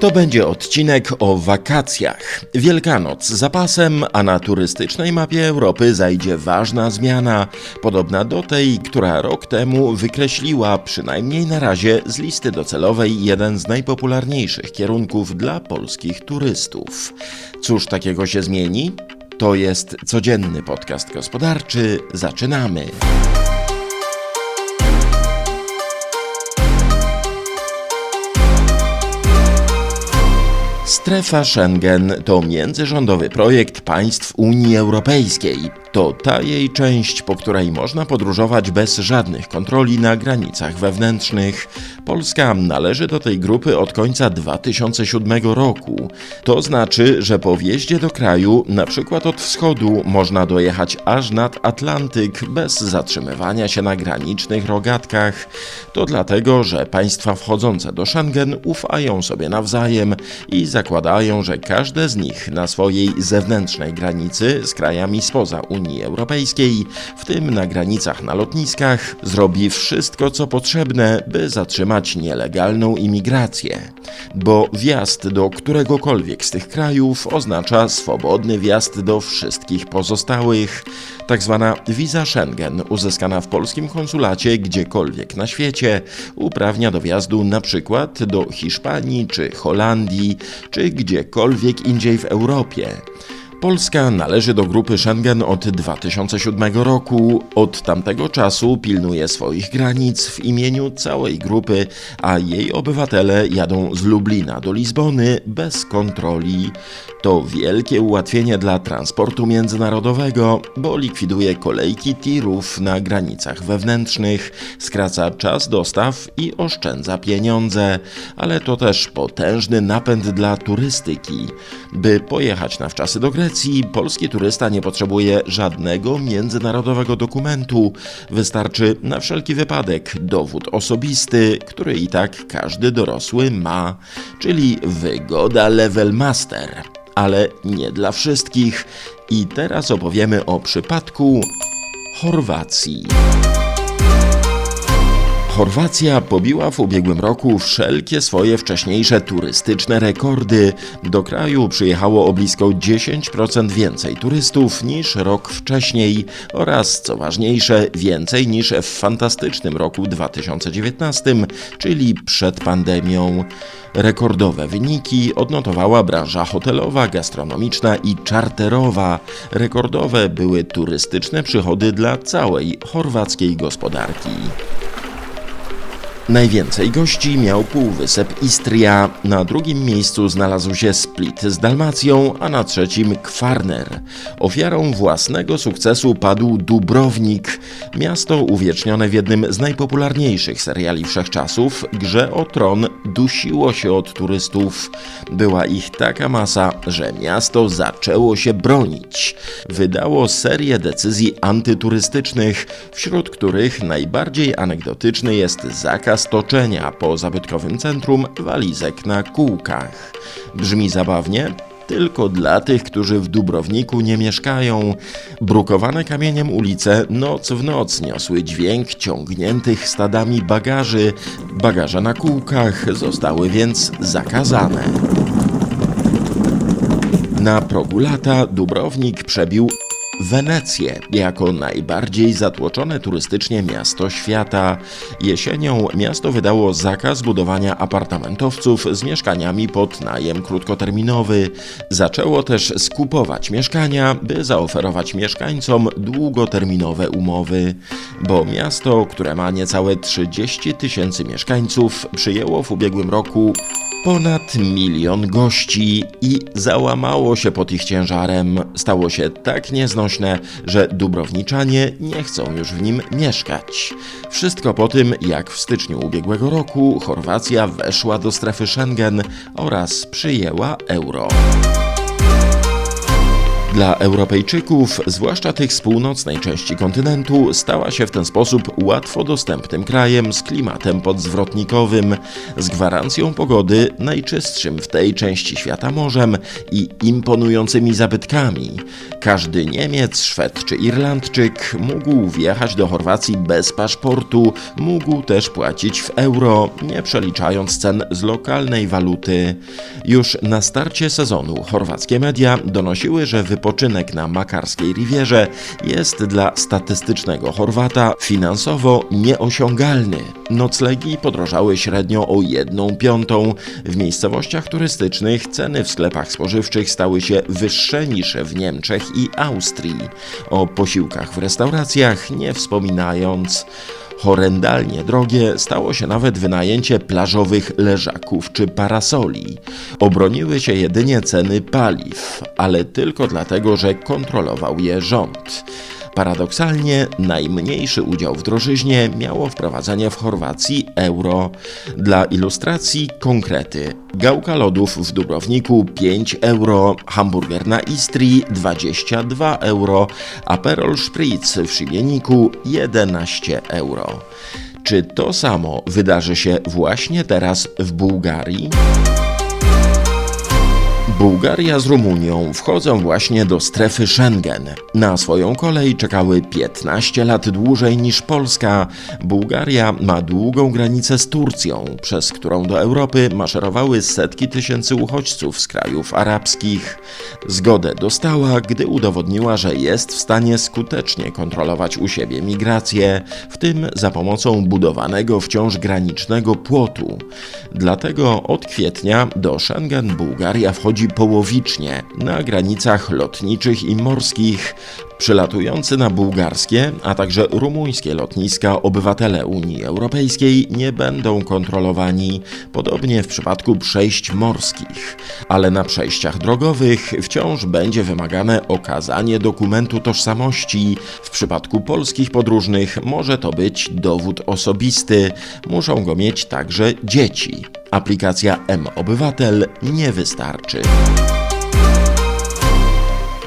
To będzie odcinek o wakacjach. Wielkanoc za pasem, a na turystycznej mapie Europy zajdzie ważna zmiana, podobna do tej, która rok temu wykreśliła, przynajmniej na razie, z listy docelowej jeden z najpopularniejszych kierunków dla polskich turystów. Cóż takiego się zmieni? To jest codzienny podcast gospodarczy. Zaczynamy. Strefa Schengen to międzyrządowy projekt państw Unii Europejskiej. To ta jej część, po której można podróżować bez żadnych kontroli na granicach wewnętrznych. Polska należy do tej grupy od końca 2007 roku. To znaczy, że po wjeździe do kraju, na przykład od wschodu, można dojechać aż nad Atlantyk bez zatrzymywania się na granicznych rogatkach. To dlatego, że państwa wchodzące do Schengen ufają sobie nawzajem i zakładają, że każde z nich na swojej zewnętrznej granicy z krajami spoza Unii Europejskiej, w tym na granicach na lotniskach, zrobi wszystko co potrzebne, by zatrzymać nielegalną imigrację. Bo wjazd do któregokolwiek z tych krajów oznacza swobodny wjazd do wszystkich pozostałych. Tak zwana wiza Schengen, uzyskana w polskim konsulacie gdziekolwiek na świecie, uprawnia do wjazdu przykład do Hiszpanii czy Holandii, czy gdziekolwiek indziej w Europie. Polska należy do grupy Schengen od 2007 roku. Od tamtego czasu pilnuje swoich granic w imieniu całej grupy, a jej obywatele jadą z Lublina do Lizbony bez kontroli. To wielkie ułatwienie dla transportu międzynarodowego, bo likwiduje kolejki tirów na granicach wewnętrznych, skraca czas dostaw i oszczędza pieniądze, ale to też potężny napęd dla turystyki. By pojechać na wczasy do Grecji, Grecji polski turysta nie potrzebuje żadnego międzynarodowego dokumentu. Wystarczy na wszelki wypadek dowód osobisty, który i tak każdy dorosły ma, czyli wygoda level master. Ale nie dla wszystkich. I teraz opowiemy o przypadku Chorwacji. Chorwacja pobiła w ubiegłym roku wszelkie swoje wcześniejsze turystyczne rekordy. Do kraju przyjechało o blisko 10% więcej turystów niż rok wcześniej oraz, co ważniejsze, więcej niż w fantastycznym roku 2019, czyli przed pandemią. Rekordowe wyniki odnotowała branża hotelowa, gastronomiczna i czarterowa. Rekordowe były turystyczne przychody dla całej chorwackiej gospodarki. Najwięcej gości miał półwysep Istria, na drugim miejscu znalazł się Split z Dalmacją, a na trzecim Kwarner. Ofiarą własnego sukcesu padł Dubrownik, miasto uwiecznione w jednym z najpopularniejszych seriali wszechczasów, Grze o Tron dusiło się od turystów. Była ich taka masa, że miasto zaczęło się bronić. Wydało serię decyzji antyturystycznych, wśród których najbardziej anegdotyczny jest zakaz stoczenia po zabytkowym centrum walizek na kółkach. Brzmi zabawnie? Tylko dla tych, którzy w Dubrowniku nie mieszkają. Brukowane kamieniem ulice noc w noc niosły dźwięk ciągniętych stadami bagaży. Bagaże na kółkach zostały więc zakazane. Na progu lata Dubrownik przebił Wenecję jako najbardziej zatłoczone turystycznie miasto świata. Jesienią miasto wydało zakaz budowania apartamentowców z mieszkaniami pod najem krótkoterminowy. Zaczęło też skupować mieszkania, by zaoferować mieszkańcom długoterminowe umowy. Bo miasto, które ma niecałe 30 tysięcy mieszkańców, przyjęło w ubiegłym roku Ponad milion gości i załamało się pod ich ciężarem. Stało się tak nieznośne, że dubrowniczanie nie chcą już w nim mieszkać. Wszystko po tym, jak w styczniu ubiegłego roku Chorwacja weszła do strefy Schengen oraz przyjęła euro. Dla Europejczyków, zwłaszcza tych z północnej części kontynentu, stała się w ten sposób łatwo dostępnym krajem z klimatem podzwrotnikowym, z gwarancją pogody najczystszym w tej części świata morzem i imponującymi zabytkami. Każdy Niemiec, Szwed czy Irlandczyk mógł wjechać do Chorwacji bez paszportu, mógł też płacić w euro, nie przeliczając cen z lokalnej waluty. Już na starcie sezonu chorwackie media donosiły, że wypoczynek na makarskiej Rivierze jest dla statystycznego Chorwata finansowo nieosiągalny. Noclegi podrożały średnio o 1 piątą. W miejscowościach turystycznych ceny w sklepach spożywczych stały się wyższe niż w Niemczech i Austrii. O posiłkach w restauracjach nie wspominając. Horrendalnie drogie stało się nawet wynajęcie plażowych leżaków czy parasoli. Obroniły się jedynie ceny paliw, ale tylko dlatego, że kontrolował je rząd. Paradoksalnie najmniejszy udział w drożyźnie miało wprowadzenie w Chorwacji euro. Dla ilustracji konkrety. Gałka lodów w Dubrowniku 5 euro, hamburger na Istrii 22 euro, Aperol Spritz w Szybieniku 11 euro. Czy to samo wydarzy się właśnie teraz w Bułgarii? Bułgaria z Rumunią wchodzą właśnie do strefy Schengen. Na swoją kolej czekały 15 lat dłużej niż Polska. Bułgaria ma długą granicę z Turcją, przez którą do Europy maszerowały setki tysięcy uchodźców z krajów arabskich. Zgodę dostała, gdy udowodniła, że jest w stanie skutecznie kontrolować u siebie migrację, w tym za pomocą budowanego wciąż granicznego płotu. Dlatego od kwietnia do Schengen Bułgaria wchodzi połowicznie na granicach lotniczych i morskich. Przylatujący na bułgarskie, a także rumuńskie lotniska obywatele Unii Europejskiej nie będą kontrolowani, podobnie w przypadku przejść morskich. Ale na przejściach drogowych wciąż będzie wymagane okazanie dokumentu tożsamości. W przypadku polskich podróżnych może to być dowód osobisty, muszą go mieć także dzieci. Aplikacja M-Obywatel nie wystarczy.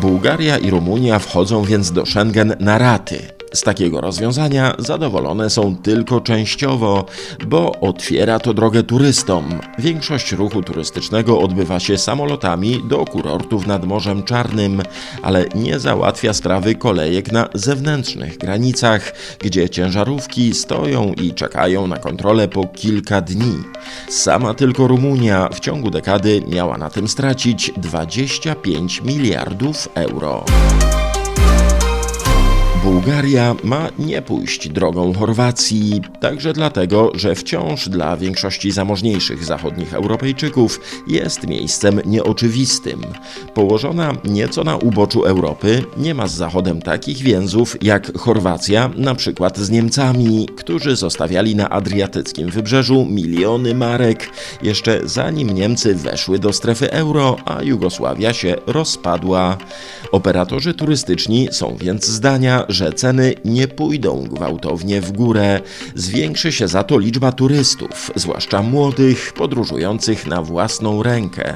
Bułgaria i Rumunia wchodzą więc do Schengen na raty. Z takiego rozwiązania zadowolone są tylko częściowo, bo otwiera to drogę turystom. Większość ruchu turystycznego odbywa się samolotami do kurortów nad Morzem Czarnym, ale nie załatwia sprawy kolejek na zewnętrznych granicach, gdzie ciężarówki stoją i czekają na kontrolę po kilka dni. Sama tylko Rumunia w ciągu dekady miała na tym stracić 25 miliardów euro. Bułgaria ma nie pójść drogą Chorwacji, także dlatego, że wciąż dla większości zamożniejszych zachodnich Europejczyków jest miejscem nieoczywistym. Położona nieco na uboczu Europy, nie ma z Zachodem takich więzów jak Chorwacja, na przykład z Niemcami, którzy zostawiali na adriatyckim wybrzeżu miliony marek, jeszcze zanim Niemcy weszły do strefy euro, a Jugosławia się rozpadła. Operatorzy turystyczni są więc zdania, że ceny nie pójdą gwałtownie w górę. Zwiększy się za to liczba turystów, zwłaszcza młodych, podróżujących na własną rękę,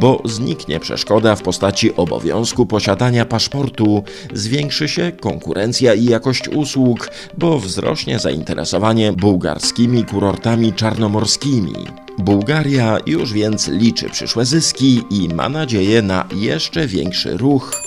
bo zniknie przeszkoda w postaci obowiązku posiadania paszportu, zwiększy się konkurencja i jakość usług, bo wzrośnie zainteresowanie bułgarskimi kurortami czarnomorskimi. Bułgaria już więc liczy przyszłe zyski i ma nadzieję na jeszcze większy ruch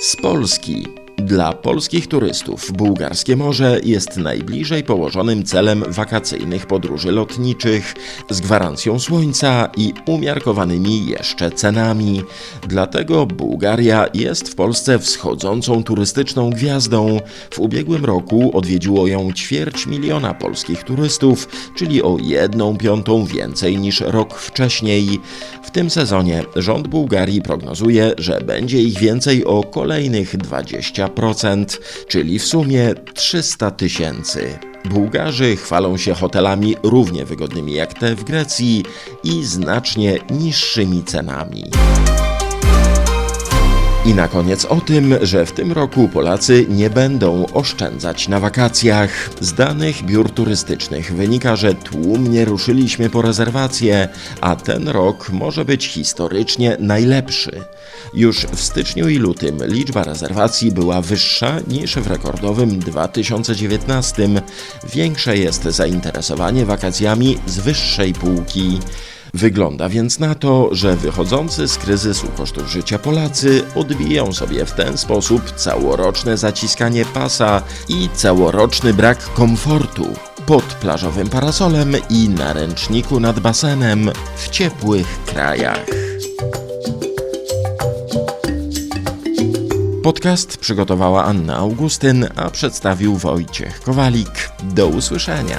z Polski. Dla polskich turystów bułgarskie morze jest najbliżej położonym celem wakacyjnych podróży lotniczych z gwarancją słońca i umiarkowanymi jeszcze cenami. Dlatego Bułgaria jest w Polsce wschodzącą turystyczną gwiazdą. W ubiegłym roku odwiedziło ją ćwierć miliona polskich turystów, czyli o jedną piątą więcej niż rok wcześniej. W tym sezonie rząd Bułgarii prognozuje, że będzie ich więcej o kolejnych 20%, czyli w sumie 300 tysięcy. Bułgarzy chwalą się hotelami równie wygodnymi jak te w Grecji i znacznie niższymi cenami. I na koniec o tym, że w tym roku Polacy nie będą oszczędzać na wakacjach. Z danych biur turystycznych wynika, że tłumnie ruszyliśmy po rezerwacje, a ten rok może być historycznie najlepszy. Już w styczniu i lutym liczba rezerwacji była wyższa niż w rekordowym 2019. Większe jest zainteresowanie wakacjami z wyższej półki. Wygląda więc na to, że wychodzący z kryzysu kosztów życia Polacy odbiją sobie w ten sposób całoroczne zaciskanie pasa i całoroczny brak komfortu pod plażowym parasolem i na ręczniku nad basenem w ciepłych krajach. Podcast przygotowała Anna Augustyn, a przedstawił Wojciech Kowalik. Do usłyszenia.